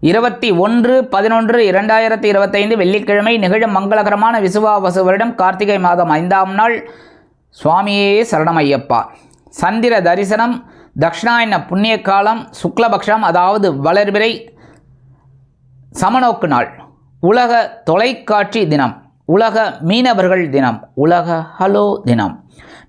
இருபத்தி ஒன்று பதினொன்று இரண்டாயிரத்தி இருபத்தைந்து வெள்ளிக்கிழமை நிகழும் மங்களகரமான விசுவாவசு வருடம் கார்த்திகை மாதம் ஐந்தாம் நாள். சுவாமியே சரணம் ஐயப்பா சந்திர தரிசனம் தக்ஷணாயன புண்ணிய காலம் சுக்லபக்ஷம் அதாவது வளர்பிறை சமநோக்கு நாள். உலக தொலைக்காட்சி தினம் உலக மீனவர்கள் தினம் உலக ஹலோ தினம்.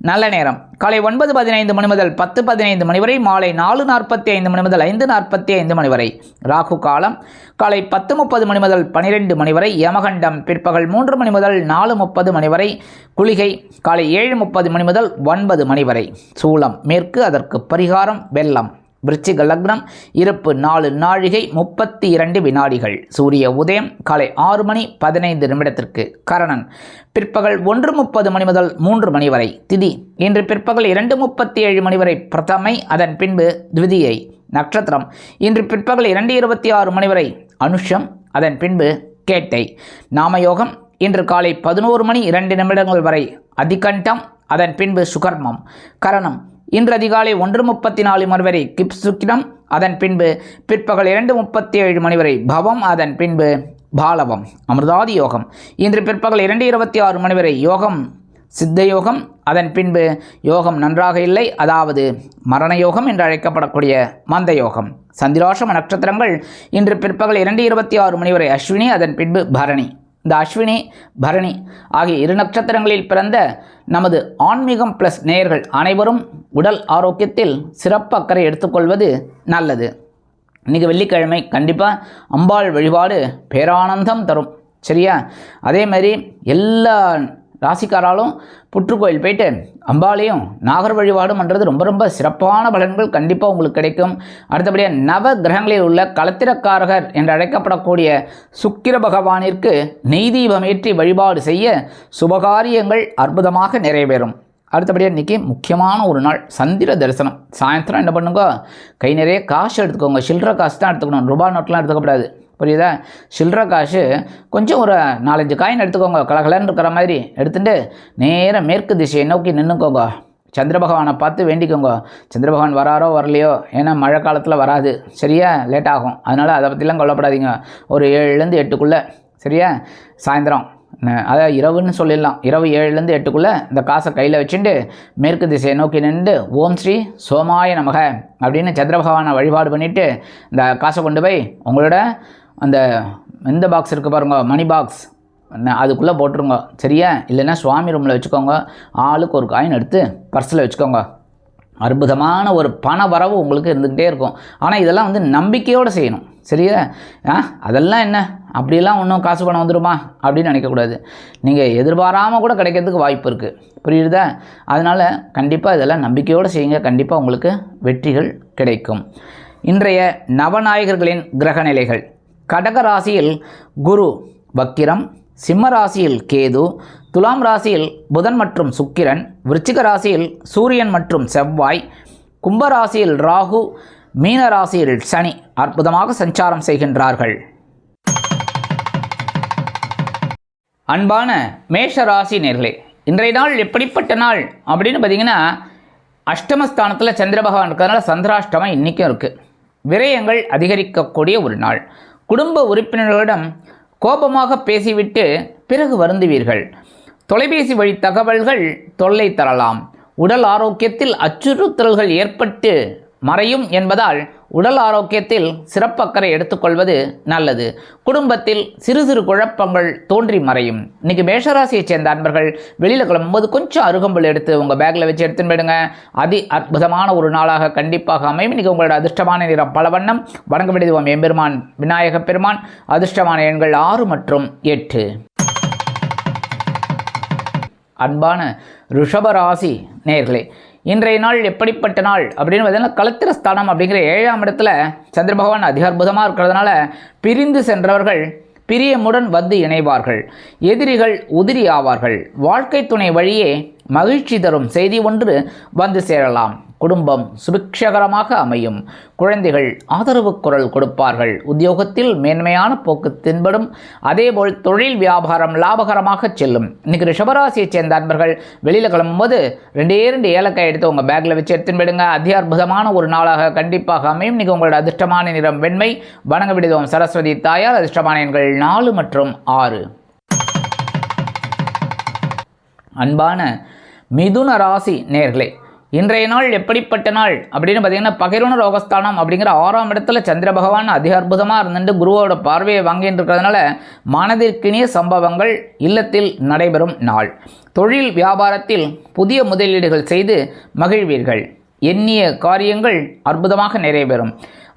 நல்ல நேரம். காலை ஒன்பது பதினைந்து மணி முதல் பத்து பதினைந்து மணி வரை மாலை நாலு நாற்பத்தி ஐந்து மணி முதல் ஐந்து நாற்பத்தி ஐந்து மணி வரை. ராகு காலம் காலை பத்து முப்பது மணி முதல் பனிரெண்டு மணி வரை யமகண்டம் பிற்பகல் மூன்று மணி முதல் நாலு முப்பது மணி வரை குளிகை காலை ஏழு முப்பது மணி முதல் ஒன்பது மணி வரை. சூளம் மேற்கு அதற்கு பரிகாரம் வெள்ளம். விருச்சிக லக்னம் இருப்பு நாலு நாழிகை முப்பத்தி இரண்டு வினாடிகள். சூரிய உதயம் காலை ஆறு மணி பதினைந்து நிமிடத்திற்கு கரணன். பிற்பகல் ஒன்று முப்பது மணி முதல் மூன்று மணி வரை திதி. இன்று பிற்பகல் இரண்டு முப்பத்தி ஏழு மணி வரை பிரதமை அதன் பின்பு த்விதியை நட்சத்திரம். இன்று பிற்பகல் இரண்டு இருபத்தி ஆறு மணி வரை அனுஷம் அதன் பின்பு கேட்டை. நாமயோகம் இன்று காலை பதினோரு மணி இரண்டு நிமிடங்கள் வரை அதிகண்டம் அதன் பின்பு சுகர்மம். கரணம் இன்று அதிகாலை ஒன்று முப்பத்தி நாலு மணி வரை கிப்சுக்கிடம் அதன் பின்பு பிற்பகல் இரண்டு முப்பத்தி ஏழு மணி வரை பவம் அதன் பின்பு பாலவம் அமிர்தாதி யோகம். இன்று பிற்பகல் இரண்டு இருபத்தி ஆறு மணி வரை யோகம் சித்த யோகம் அதன் பின்பு யோகம் நன்றாக இல்லை அதாவது மரண யோகம் என்று அழைக்கப்படக்கூடிய மந்த யோகம். சந்திராசம நட்சத்திரங்கள் இன்று பிற்பகல் இரண்டு இருபத்தி ஆறு மணி வரை அஸ்வினி அதன் பின்பு பரணி. இந்த அஸ்வினி பரணி ஆகிய இரு நட்சத்திரங்களில் பிறந்த நமது ஆன்மீகம் ப்ளஸ் நேயர்கள் அனைவரும் உடல் ஆரோக்கியத்தில் சிறப்பு அக்கறை எடுத்துக்கொள்வது நல்லது. இன்றைக்கி வெள்ளிக்கிழமை கண்டிப்பாக அம்பாள் வழிபாடு பேரானந்தம் தரும். சரியா? அதே மாதிரி எல்லா ராசிக்காராலும் புற்றுக்கோயில் போயிட்டு அம்பாளையும் நாகர் வழிபாடும் பண்ணுறது ரொம்ப ரொம்ப சிறப்பான பலன்கள் கண்டிப்பாக உங்களுக்கு கிடைக்கும். அடுத்தபடியாக நவ கிரகங்களில் உள்ள களத்திரக்காரகர் என்று அழைக்கப்படக்கூடிய சுக்கிர பகவானிற்கு நெய் தீபம் ஏற்றி வழிபாடு செய்ய சுபகாரியங்கள் அற்புதமாக நிறைவேறும். அடுத்தபடியாக இன்றைக்கி முக்கியமான ஒரு நாள் சந்திர தரிசனம். சாயந்தரம் என்ன பண்ணுங்க? கை நிறைய காசு எடுத்துக்கோங்க. சில்லற காசு தான் எடுத்துக்கணும். ரூபாய் நோட்லாம் எடுத்துக்கப்படாது புரியுதா? சில்லற காசு கொஞ்சம் ஒரு நாலஞ்சு காயின் எடுத்துக்கோங்க. கலகலன்னு இருக்கிற மாதிரி எடுத்துட்டு நேராக மேற்கு திசையை நோக்கி நின்றுக்கோங்க சந்திர பகவானை பார்த்து வேண்டிக்கோங்க. சந்திர பகவான் வராரோ வரலையோ? ஏன்னா மழை காலத்தில் வராது. சரியா? லேட் ஆகும். அதனால் அதை பற்றிலாம் கொல்லப்படாதீங்க ஒரு ஏழுலேருந்து எட்டுக்குள்ளே சரியா? சாயந்தரம். அதாவது இரவுன்னு சொல்லிடலாம். இரவு ஏழுலேருந்து எட்டுக்குள்ளே இந்த காசை கையில் வச்சுட்டு மேற்கு திசையை நோக்கி நின்று ஓம் ஸ்ரீ சோமாய நமக அப்படின்னு சந்திர பகவானை வழிபாடு பண்ணிவிட்டு இந்த காசை கொண்டு போய் உங்களோட அந்த எந்த பாக்ஸ் இருக்குது பாருங்க மணி பாக்ஸ் அதுக்குள்ளே போட்டுருங்க. சரியா? இல்லைன்னா சுவாமி ரூமில் வச்சுக்கோங்க. ஆளுக்கு ஒரு காயின் எடுத்து பர்ஸில் வச்சுக்கோங்க. அற்புதமான ஒரு பண வரவு உங்களுக்கு இருந்துக்கிட்டே இருக்கும். ஆனால் இதெல்லாம் வந்து நம்பிக்கையோடு செய்யணும். சரியா? ஆ அதெல்லாம் என்ன? அப்படிலாம் ஒன்றும் காசு பணம் வந்துருமா? அப்படின்னு நினைக்கக்கூடாது. நீங்கள் எதிர்பாராமல் கூட கிடைக்கிறதுக்கு வாய்ப்பு இருக்குது புரியுதா? அதனால் கண்டிப்பாக இதெல்லாம் நம்பிக்கையோடு செய்யுங்க. கண்டிப்பாக உங்களுக்கு வெற்றிகள் கிடைக்கும். இன்றைய நவநாயகர்களின் கிரக நிலைகள் கடக ராசியில் குரு வக்கிரம் சிம்ம ராசியில் கேது துலாம் ராசியில் புதன் மற்றும் சுக்கிரன் விருச்சிக ராசியில் சூரியன் மற்றும் செவ்வாய் கும்ப ராசியில் ராகு மீன ராசியில் சனி அற்புதமாக சஞ்சாரம் செய்கின்றார்கள். அன்பான மேஷ ராசி நேர்களே இன்றைய நாள் எப்படிப்பட்ட நாள் அப்படின்னு பார்த்தீங்கன்னா அஷ்டமஸ்தானத்தில் சந்திர பகவான் இருக்கிறதுனால சந்திராஷ்டமம் இன்றைக்கும் இருக்குது விரயங்கள் அதிகரிக்கக்கூடிய ஒரு நாள். குடும்ப உறுப்பினர்களிடம் கோபமாக பேசிவிட்டு பிறகு வருந்துவீர்கள். தொலைபேசி வழி தகவல்கள் தொல்லை தரலாம். உடல் ஆரோக்கியத்தில் அச்சுறுத்தல்கள் ஏற்பட்டு மறையும் என்பதால் உடல் ஆரோக்கியத்தில் சிறப்பக்கறை எடுத்துக்கொள்வது நல்லது. குடும்பத்தில் சிறு சிறு குழப்பங்கள் தோன்றி மறையும். இன்னைக்கு மேஷராசியைச் சேர்ந்த அன்பர்கள் வெளியில் கிளம்பும்போது கொஞ்சம் அருகம்புல் எடுத்து உங்கள் பேக்கில் வச்சு எடுத்துன்னு போயிடுங்க. அதி அற்புதமான ஒரு நாளாக கண்டிப்பாக அமையும். இன்னைக்கு உங்களோட அதிர்ஷ்டமான நிறம் பல வண்ணம் வணங்க விடுவோம் எம்பெருமான் விநாயக பெருமான். அதிர்ஷ்டமான எண்கள் ஆறு மற்றும் எட்டு. அன்பான ரிஷபராசி நேர்களே இன்றைய நாள் எப்படிப்பட்ட நாள் அப்படின்னு பார்த்தீங்கன்னா கலத்திர ஸ்தானம் அப்படிங்கிற ஏழாம் இடத்துல சந்திர பகவான் அதிகார்புதமாக இருக்கிறதுனால பிரிந்து சென்றவர்கள் பிரியமுடன் வந்து இணைவார்கள். எதிரிகள் உதிரி ஆவார்கள். வாழ்க்கை துணை வழியே மகிழ்ச்சி தரும் செய்தி ஒன்று வந்து சேரலாம். குடும்பம் சுபிக்ஷகரமாக அமையும். குழந்தைகள் ஆதரவு குரல் கொடுப்பார்கள். உத்தியோகத்தில் மேன்மையான போக்கு தென்படும். அதேபோல் தொழில் வியாபாரம் லாபகரமாக செல்லும். இன்னைக்கு ரிஷபராசியை சேர்ந்த அன்பர்கள் வெளியில் கிளம்பும்போது ரெண்டே ரெண்டு ஏலக்காய் எடுத்து உங்கள் பேக்கில் வச்சு எடுத்துன்னு போயிடுங்க. அதி அற்புதமான ஒரு நாளாக கண்டிப்பாக அமையும். இன்னைக்கு உங்களோட அதிர்ஷ்டமான நிறம் வெண்மை. வணங்க விடுதோம் சரஸ்வதி தாயார். அதிர்ஷ்டமான எண்கள் நாலு மற்றும் ஆறு. அன்பான மிதுன ராசி நேர்களே இன்றைய நாள் எப்படிப்பட்ட நாள்? அப்படின்னு பார்த்தீங்கன்னா பகிர்வன ரோகஸ்தானம் அப்படிங்கிற ஆறாம் இடத்துல சந்திர பகவான் அதிக அற்புதமாக இருந்துட்டு குருவோட பார்வையை வாங்கிட்டு இருக்கிறதுனால மனதிற்கினிய சம்பவங்கள் இல்லத்தில் நடைபெறும் நாள். தொழில் வியாபாரத்தில் புதிய முதலீடுகள் செய்து மகிழ்வீர்கள். எண்ணிய காரியங்கள் அற்புதமாக நிறைவேறும்.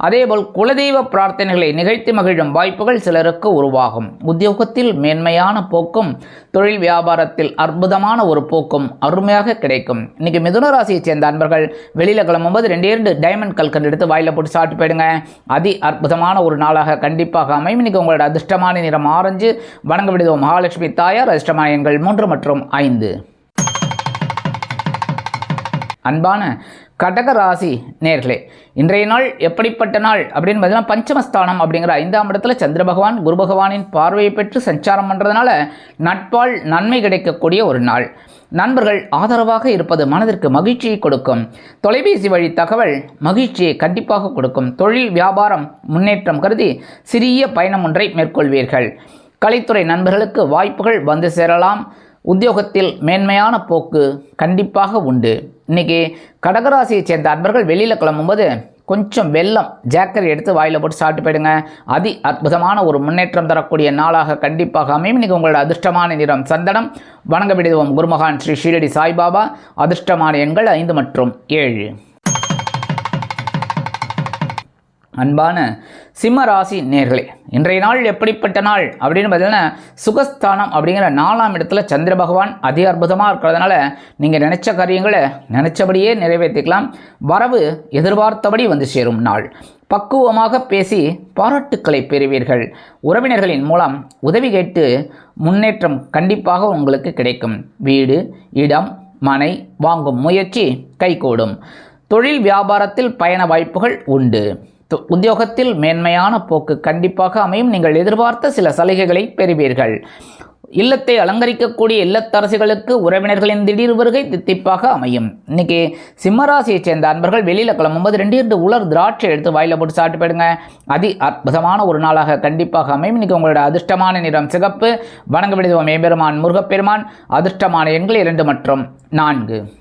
அதேபோல் குலதெய்வ பிரார்த்தனைகளை நிகழ்த்தி மகிழும் வாய்ப்புகள் சிலருக்கு உருவாகும். உத்தியோகத்தில் மேன்மையான போக்கும் தொழில் வியாபாரத்தில் அற்புதமான ஒரு போக்கும் அருமையாக கிடைக்கும். இன்னைக்கு மிதுன ராசியைச் சேர்ந்த அன்பர்கள் வெளியில் கிளம்பும்போது ரெண்டு ரெண்டு டைமண்ட் கல்கண்டு எடுத்து வாயில போட்டு சாப்பிட்டு போயிடுங்க. அதி அற்புதமான ஒரு நாளாக கண்டிப்பாக அமையும். இன்னைக்கு உங்களோட அதிர்ஷ்டமான நிறம் ஆரஞ்சு வணங்க விடுதோம் மகாலட்சுமி தாயார் அதிர்ஷ்டமான எண்கள் மூன்று மற்றும் ஐந்து. அன்பான கடக ராசி நேர்களே இன்றைய நாள் எப்படிப்பட்ட நாள் அப்படின்னு பார்த்தீங்கன்னா பஞ்சமஸ்தானம் அப்படிங்கிற ஐந்தாம் இடத்துல சந்திர பகவான் குரு பகவானின் பார்வையை பெற்று சஞ்சாரம் பண்ணுறதுனால நட்பால் நன்மை கிடைக்கக்கூடிய ஒரு நாள். நண்பர்கள் ஆதரவாக இருப்பது மனதிற்கு மகிழ்ச்சியை கொடுக்கும். தொலைபேசி வழி தகவல் மகிழ்ச்சியை கண்டிப்பாக கொடுக்கும். தொழில் வியாபாரம் முன்னேற்றம் கருதி சிறிய பயணம் ஒன்றை மேற்கொள்வீர்கள். கலைத்துறை நண்பர்களுக்கு வாய்ப்புகள் வந்து சேரலாம். உத்தியோகத்தில் மேன்மையான போக்கு கண்டிப்பாக உண்டு. இன்னைக்கு கடகராசியை சேர்ந்த அன்பர்கள் வெளியில் கிளம்பும்போது கொஞ்சம் வெள்ளம் ஜாக்கரி எடுத்து வாயில் போட்டு சாப்பிட்டு போயிடுங்க. அதி அற்புதமான ஒரு முன்னேற்றம் தரக்கூடிய நாளாக கண்டிப்பாக அமையும். இன்றைக்கி உங்களோட அதிர்ஷ்டமான நிறம் சந்தனம். வணங்க விடுவோம் குருமகான் ஸ்ரீ ஷீரடி சாய்பாபா. அதிர்ஷ்டமான எண்கள் ஐந்து மற்றும் ஏழு. அன்பான சிம்ம ராசி நேர்களே இன்றைய நாள் எப்படிப்பட்ட நாள்? அப்படின்னு பார்த்தீங்கன்னா சுகஸ்தானம் அப்படிங்கிற நாலாம் இடத்துல சந்திர பகவான் அதி அற்புதமாக இருக்கிறதுனால நீங்கள் நினச்ச காரியங்களை நினச்சபடியே நிறைவேற்றிக்கலாம். வரவு எதிர்பார்த்தபடி வந்து சேரும் நாள். பக்குவமாக பேசி பாராட்டுக்களை பெறுவீர்கள். உறவினர்களின் மூலம் உதவி கேட்டு முன்னேற்றம் கண்டிப்பாக உங்களுக்கு கிடைக்கும். வீடு இடம் மனை வாங்கும் முயற்சி கைகூடும். தொழில் வியாபாரத்தில் பயண வாய்ப்புகள் உண்டு. உத்தியோகத்தில் மேன்மையான போக்கு கண்டிப்பாக அமையும். நீங்கள் எதிர்பார்த்த சில சலுகைகளை பெறுவீர்கள். இல்லத்தை அலங்கரிக்கக்கூடிய இல்லத்தரசிகளுக்கு உறவினர்களின் திடீர் வருகை தித்திப்பாக அமையும். இன்னைக்கு சிம்மராசியைச் சேர்ந்த அன்பர்கள் வெளியில் கிளம்பும்போது ரெண்டு இரண்டு உலர் திராட்சை எடுத்து வாயில போட்டு சாப்பிட்டு போயிடுங்க. அதி அற்புதமான ஒரு நாளாக கண்டிப்பாக அமையும். இன்னைக்கு உங்களோட அதிர்ஷ்டமான நிறம் சிகப்பு. வணங்க விடுவோம். மேம்பெருமான் முருகப்பெருமான். அதிர்ஷ்டமான எண்கள் இரண்டு மற்றும் நான்கு.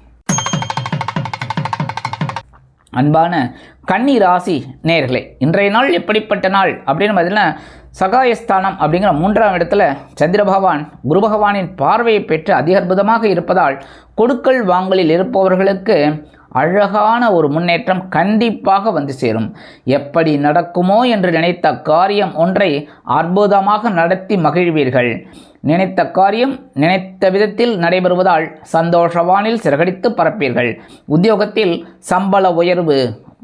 அன்பான கன்னி ராசி நேர்களே இன்றைய நாள் எப்படிப்பட்ட நாள்? அப்படின்னு பார்த்தீங்கன்னா சகாயஸ்தானம் அப்படிங்கிற மூன்றாம் இடத்துல சந்திர பகவான் குரு பகவானின் பார்வையை பெற்று அதிகற்புதமாக இருப்பதால் கொடுக்கல் வாங்கலில் இருப்பவர்களுக்கு அழகான ஒரு முன்னேற்றம் கண்டிப்பாக வந்து சேரும். எப்படி நடக்குமோ என்று நினைத்த காரியம் ஒன்றை அற்புதமாக நடத்தி மகிழ்வீர்கள். நினைத்த காரியம் நினைத்த விதத்தில் நடைபெறுவதால் சந்தோஷவானில் சிறகடித்து பரப்பீர்கள். உத்தியோகத்தில் சம்பள உயர்வு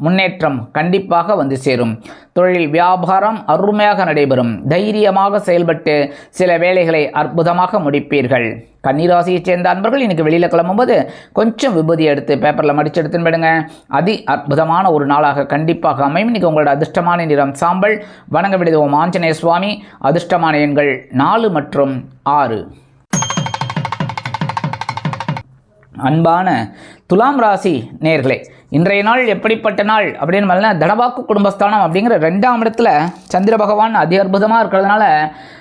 முன்னேற்றம் கண்டிப்பாக வந்து சேரும். தொழில் வியாபாரம் அருமையாக நடைபெறும். தைரியமாக செயல்பட்டு சில வேலைகளை அற்புதமாக முடிப்பீர்கள். கன்னிராசியைச் சேர்ந்த அன்பர்கள் இன்னைக்கு வெளியில் கிளம்பும்போது கொஞ்சம் விபூதி எடுத்து பேப்பரில் மடித்து எடுத்துன்னு போயிடுங்க. அதி அற்புதமான ஒரு நாளாக கண்டிப்பாக அமையும். இன்னைக்கு உங்களோட அதிர்ஷ்டமான நிறம் சாம்பல். வணங்க விடுதோம் ஆஞ்சநேய சுவாமி. அதிர்ஷ்டமான எண்கள் நாலு மற்றும் ஆறு. அன்பான துலாம் ராசி நேர்களே இன்றைய நாள் எப்படிப்பட்ட நாள் அப்படின்னு மேலே தடவாக்கு குடும்பஸ்தானம் அப்படிங்கிற ரெண்டாம் இடத்துல சந்திர பகவான் அதி அற்புதமாக இருக்கிறதுனால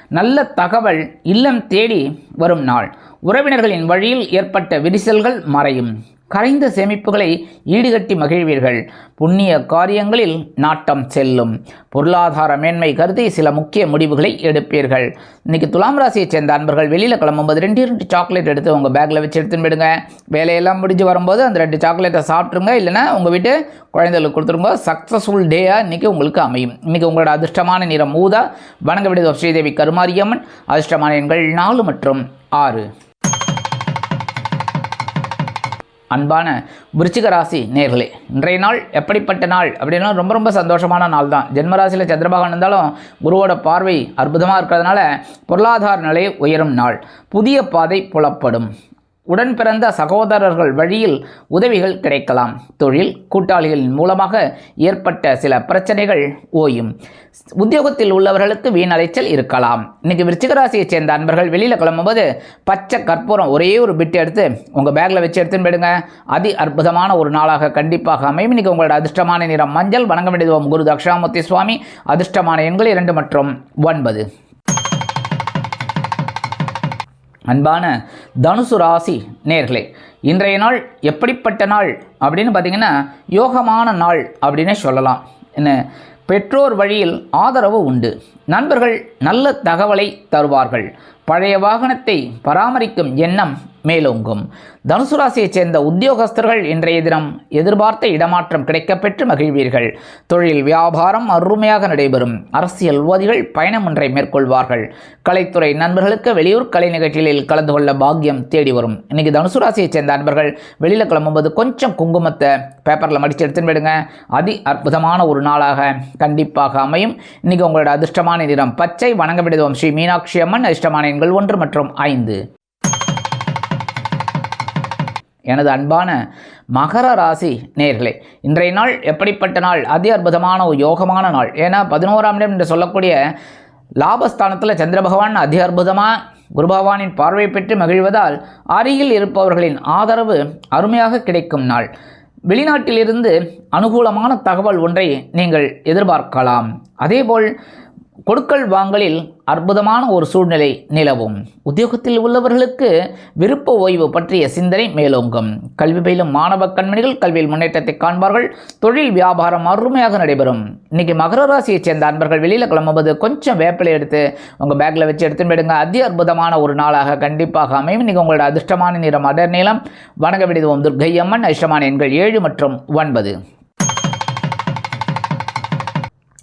நல்ல தகவல் இல்லம் தேடி வரும் நாள். உறவினர்களின் வழியில் ஏற்பட்ட விரிசல்கள் மறையும். கரைந்த சேமிப்புகளை ஈடுகட்டி மகிழ்வீர்கள். புண்ணிய காரியங்களில் நாட்டம் செல்லும். பொருளாதார மேன்மை கருதி சில முக்கிய முடிவுகளை எடுப்பீர்கள். இன்னைக்கு துலாம் ராசியை சேர்ந்த அன்பர்கள் வெளியில் கிளம்பும்போது ரெண்டு ரெண்டு சாக்லேட் எடுத்து உங்கள் பேக்கில் வச்சு எடுத்துன்னு போயிடுங்க. வேலையெல்லாம் முடிஞ்சு வரும்போது அந்த ரெண்டு சாக்லேட்டை சாப்பிட்ருங்க இல்லைன்னா உங்கள் வீட்டு குழந்தைகளுக்கு கொடுத்துருங்க சக்ஸஸ்ஃபுல் டேயாக இன்றைக்கி உங்களுக்கு அமையும். இன்றைக்கி உங்களோட அதிர்ஷ்டமான நிறம் ஊதா. வணங்க விடுதோ ஸ்ரீதேவி கருமாரியம்மன். அதிர்ஷ்டமான எண்கள் நாலு மற்றும் ஆறு. அன்பான விருச்சிக ராசி நேர்களே இன்றைய நாள் எப்படிப்பட்ட நாள் அப்படின்னா ரொம்ப ரொம்ப சந்தோஷமான நாள் தான். ஜென்மராசியில் சந்திரபகவான் இருந்தாலும் குருவோட பார்வை அற்புதமாக இருக்கிறதுனால பொருளாதார நிலை உயரும் நாள். புதிய பாதை புலப்படும். உடன் பிறந்த சகோதரர்கள் வழியில் உதவிகள் கிடைக்கலாம். தொழில் கூட்டாளிகளின் மூலமாக ஏற்பட்ட சில பிரச்சனைகள் ஓயும். உத்தியோகத்தில் உள்ளவர்களுக்கு வீணலைச்சல் இருக்கலாம். இன்னைக்கு விருச்சிகராசியை சேர்ந்த அன்பர்கள் வெளியில் கிளம்பும்போது பச்சை கற்பூரம் ஒரே ஒரு பிட் எடுத்து உங்கள் பேக்கில் வச்சு எடுத்துன்னு போயிடுங்க. அதி அற்புதமான ஒரு நாளாக கண்டிப்பாக அமையும். இன்னைக்கு உங்களோட அதிர்ஷ்டமான நிறம் மஞ்சள். வணங்க வேண்டியது குரு தக்ஷாமூர்த்தி சுவாமி. அதிர்ஷ்டமான எண்கள் இரண்டு மற்றும் ஒன்பது. அன்பான தனுசு ராசி நேர்களே இன்றைய நாள் எப்படிப்பட்ட நாள் அப்படின்னு பார்த்தீங்கன்னா யோகமான நாள் அப்படின்னே சொல்லலாம். என்ன பெற்றோர் வழியில் ஆதரவு உண்டு. நண்பர்கள் நல்ல தகவலை தருவார்கள். பழைய வாகனத்தை பராமரிக்கும் எண்ணம் மேலோங்கும். தனுசு ராசியைச் சேர்ந்த உத்தியோகஸ்தர்கள் இன்றைய தினம் எதிர்பார்த்த இடமாற்றம் கிடைக்கப்பெற்று மகிழ்வீர்கள். தொழில் வியாபாரம் அருமையாக நடைபெறும். அரசியல்வாதிகள் பயணம் ஒன்றை மேற்கொள்வார்கள். கலைத்துறை நண்பர்களுக்கு வெளியூர் கலை நிகழ்ச்சிகளில் கலந்து கொள்ள பாக்கியம் தேடி வரும். இன்னைக்கு தனுசு ராசியைச் சேர்ந்த நண்பர்கள் வெளியில் கிளம்பும்போது கொஞ்சம் குங்குமத்தை பேப்பரில் மடித்து எடுத்துன்னு விடுங்க அதி அற்புதமான ஒரு நாளாக கண்டிப்பாக அமையும். இன்னைக்கு உங்களோட அதிர்ஷ்டமான நிறம் பச்சை வணங்க விடுதோம் ஸ்ரீ மீனாட்சி அம்மன். அதிர்ஷ்டமான எண்கள் ஒன்று மற்றும் ஐந்து. எனது அன்பான மகர ராசி நேர்களே இன்றைய நாள் எப்படிப்பட்ட நாள்? அதி அற்புதமான ஒரு யோகமான நாள். ஏன்னா பதினோராம் இடம் என்று சொல்லக்கூடிய லாபஸ்தானத்தில் சந்திர பகவான் அதி அற்புதமாக குரு பகவானின் பார்வை பெற்று மகிழ்வதால் அருகில் இருப்பவர்களின் ஆதரவு அருமையாக கிடைக்கும் நாள். வெளிநாட்டிலிருந்து அனுகூலமான தகவல் ஒன்றை நீங்கள் எதிர்பார்க்கலாம். அதேபோல் கொடுக்கல் வாங்கலில் அற்புதமான ஒரு சூழ்நிலை நிலவும். உத்தியோகத்தில் உள்ளவர்களுக்கு விருப்ப ஓய்வு பற்றிய சிந்தனை மேலோங்கும். கல்வி பயிலும் மாணவ கண்மணிகள் கல்வியில் முன்னேற்றத்தை காண்பார்கள். தொழில் வியாபாரம் அருமையாக நடைபெறும். இன்னைக்கு மகர ராசியைச் சேர்ந்த அன்பர்கள் வெளியில் கிளம்பும்போது கொஞ்சம் வேப்பிலை எடுத்து உங்கள் பேக்கில் வச்சு எடுத்து போயிடுங்க. அதி அற்புதமான ஒரு நாளாக கண்டிப்பாக அமையும். இன்னைக்கு உங்களோட அதிர்ஷ்டமான நிறம் அடர் நீளம். வணங்க விடுவோம் துர்கை அதிர்ஷ்டமான எண்கள் ஏழு மற்றும் ஒன்பது.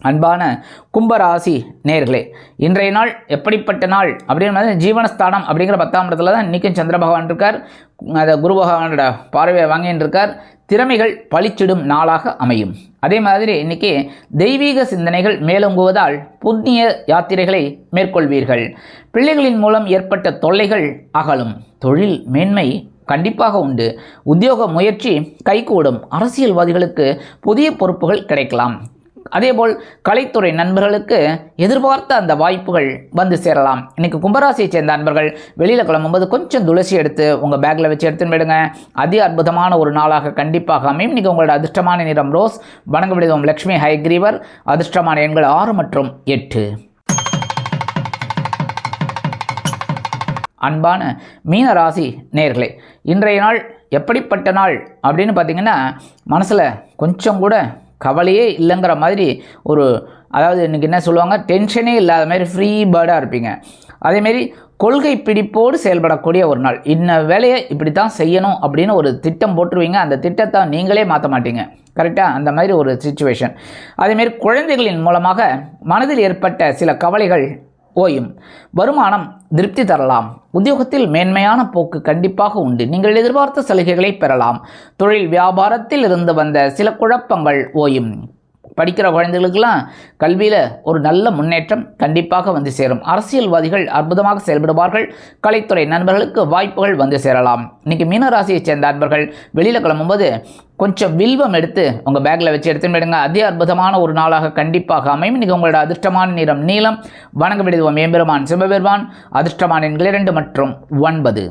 அன்பான கும்பராசி நேர்களே இன்றைய நாள் எப்படிப்பட்ட நாள்? அப்படின்னு ஜீவனஸ்தானம் அப்படிங்கிற பத்தாம் இடத்துல தான் இன்றைக்கும் சந்திர பகவான் இருக்கார். அதை குரு பகவானோட பார்வையை வாங்கின்னு இருக்கார். திறமைகள் பளிச்சிடும் நாளாக அமையும். அதே மாதிரி இன்னைக்கு தெய்வீக சிந்தனைகள் மேலோங்குவதால் புண்ணிய யாத்திரைகளை மேற்கொள்வீர்கள். பிள்ளைகளின் மூலம் ஏற்பட்ட தொல்லைகள் அகலும். தொழில் மேன்மை கண்டிப்பாக உண்டு. உத்தியோக முயற்சி கைகூடும். அரசியல்வாதிகளுக்கு புதிய பொறுப்புகள் கிடைக்கலாம். அதேபோல் கலைத்துறை நண்பர்களுக்கு எதிர்பார்த்த அந்த வாய்ப்புகள் வந்து சேரலாம். இன்னைக்கு கும்பராசியை சேர்ந்த நண்பர்கள் வெளியில் கிளம்பும்போது கொஞ்சம் துளசி எடுத்து உங்கள் பேக்கில் வச்சு எடுத்துன்னு விடுங்க அதி அற்புதமான ஒரு நாளாக கண்டிப்பாக அமையும். இன்றைக்கி உங்களோட அதிர்ஷ்டமான நிறம் ரோஸ் வணங்க விடுவோம் லக்ஷ்மி ஹைக்ரீவர் அதிர்ஷ்டமான எண்கள் ஆறு மற்றும் எட்டு. அன்பான மீன ராசி நேர்களே இன்றைய நாள் எப்படிப்பட்ட நாள் அப்படின்னு பார்த்தீங்கன்னா மனசில் கொஞ்சம் கூட கவலையே இல்லைங்கிற மாதிரி ஒரு அதாவது இன்றைக்கி என்ன சொல்லுவாங்க டென்ஷனே இல்லாத மாதிரி ஃப்ரீ பேர்டாக இருப்பீங்க. அதேமாரி கொள்கை பிடிப்போடு செயல்படக்கூடிய ஒரு நாள். இன்ன வேலையை இப்படி தான் செய்யணும் அப்படின்னு ஒரு திட்டம் போட்டுருவீங்க. அந்த திட்டத்தை நீங்களே மாற்ற மாட்டீங்க. கரெக்டாக அந்த மாதிரி ஒரு சுச்சுவேஷன் அதேமாரி குழந்தைகளின் மூலமாக மனதில் ஏற்பட்ட சில கவலைகள் ஓயும். வருமானம் திருப்தி தரலாம். உத்தியோகத்தில் மேன்மையான போக்கு கண்டிப்பாக உண்டு. நீங்கள் எதிர்பார்த்த சலுகைகளை பெறலாம். தொழில் வியாபாரத்தில் இருந்து வந்த சில குழப்பங்கள் ஓயும். படிக்கிற குழந்தைகளுக்கெல்லாம் கல்வியில் ஒரு நல்ல முன்னேற்றம் கண்டிப்பாக வந்து சேரும். அரசியல்வாதிகள் அற்புதமாக செயல்படுவார்கள். கலைத்துறை நண்பர்களுக்கு வாய்ப்புகள் வந்து சேரலாம். இன்றைக்கி மீனராசியைச் சேர்ந்த நண்பர்கள் வெளியில் கிளம்பும்போது கொஞ்சம் வில்வம் எடுத்து உங்கள் பேக்கில் வச்சு எடுத்துன்னு போயிடுங்க. அதே அற்புதமான ஒரு நாளாக கண்டிப்பாக அமையும். இன்றைக்கி உங்களோட அதிர்ஷ்டமான நிறம் நீளம் வணங்க விடுவோம் எம்பெருமான் சிவபெருமான். அதிர்ஷ்டமான எண்கள் இரண்டு மற்றும் ஒன்பது.